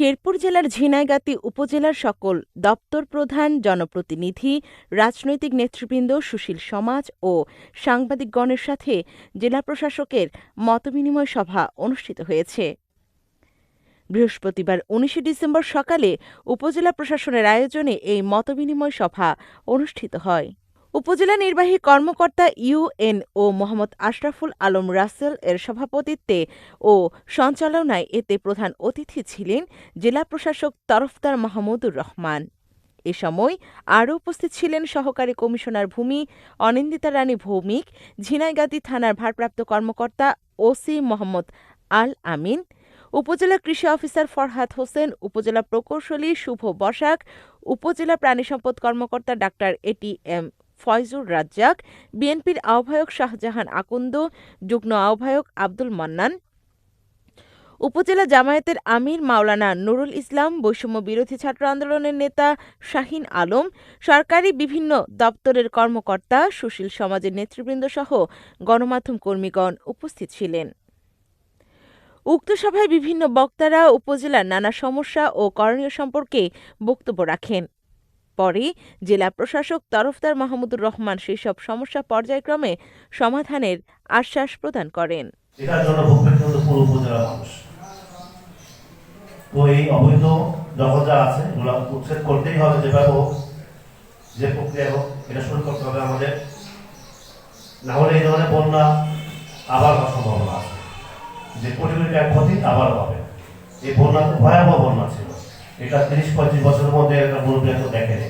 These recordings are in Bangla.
শেরপুর জেলার ঝিনাইগাতি উপজেলার সকল দপ্তর প্রধান, জনপ্রতিনিধি, রাজনৈতিক নেতৃবৃন্দ, সুশীল সমাজ ও সাংবাদিকগণের সাথে জেলা প্রশাসকের মতবিনিময় সভা অনুষ্ঠিত হয়েছে। বৃহস্পতিবার উনিশে ডিসেম্বর সকালে উপজেলা প্রশাসনের আয়োজনে এই মতবিনিময় সভা অনুষ্ঠিত হয়। উপজেলা নির্বাহী কর্মকর্তা ইউএনও মোহাম্মদ আশরাফুল আলম রাসেল এর সভাপতিত্বে ও সঞ্চালনায় এতে প্রধান অতিথি ছিলেন জেলা প্রশাসক তরফদার মাহমুদুর রহমান। এ সময় আরও উপস্থিত ছিলেন সহকারী কমিশনার ভূমি অনিন্দিতা রানী ভৌমিক, ঝিনাইগাতি থানার ভারপ্রাপ্ত কর্মকর্তা ওসি মোহাম্মদ আল আমিন, উপজেলা কৃষি অফিসার ফরহাদ হোসেন, উপজেলা প্রকৌশলী শুভ বসাক, উপজেলা প্রাণী সম্পদ কর্মকর্তা ডাক্তার এটি এম ফয়জুর রাজ্জাক, বিএনপির আহ্বায়ক শাহজাহান আকন্দ, যুগ্ম আহ্বায়ক আব্দুল মান্নান। উপজেলা জামায়াতের আমির মাওলানা নুরুল ইসলাম, বৈষম্য বিরোধী ছাত্র আন্দোলনের নেতা শাহিন আলম, সরকারি বিভিন্ন দপ্তরের কর্মকর্তা সুশীল সমাজের নেতৃবৃন্দ সহ গণমাধ্যম কর্মীগণ উপস্থিত ছিলেন। উক্ত সভায় বিভিন্ন বক্তারা উপজেলার নানা সমস্যা ও করণীয় সম্পর্কে বক্তব্য রাখেন। পরে জেলা প্রশাসক তরফদার মাহমুদুর রহমান সেসব সমস্যা পর্যায়ক্রমে সমাধানের আশ্বাস প্রদান করেন। তো এই অবৈধ যা আছে, এগুলো উচ্ছেদ করতেই হবে যেভাবে হোক, যে প্রক্রিয়া হোক, এটা শুরু করতে হবে আমাদের। না হলে এই ধরনের বন্যা আবার সম্ভাবনা আছে। যে কোটি কোটি ক্ষতি আবার হবে। এই বন্যা ভয়াবহ বন্যা ছিল। এটা তিরিশ, পঁয়ত্রিশ বছরের মধ্যে একটা মুরব্বী তো দেখেনি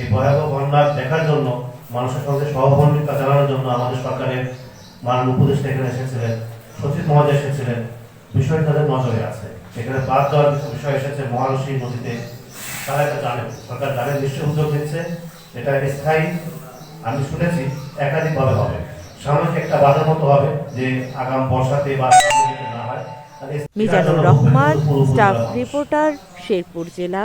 এই ভয়াবহ বন্যা দেখার জন্য, মানুষের সঙ্গে সহমর্মিতা জানানোর জন্য আমাদের সরকারের মাননীয় উপদেষ্টা এখানে এসেছিলেন, সচিব মহোদয় এসেছিলেন বিষয় তাদের নজরে আছে। এখানে বাদ দেওয়ার কিছু বিষয় এসেছে মহানসী নদীতে। তারা এটা জানেন, সরকার জানেন, নিশ্চয়ই উদ্যোগ নিচ্ছে, এটা স্থায়ী, আমি শুনেছি, একাধিকভাবে হবে। সাময়িক একটা বাজার মতো হবে যে আগাম বর্ষাতে বা মিজানুর রহমান স্টাফ রিপোর্টার শেরপুর জেলা।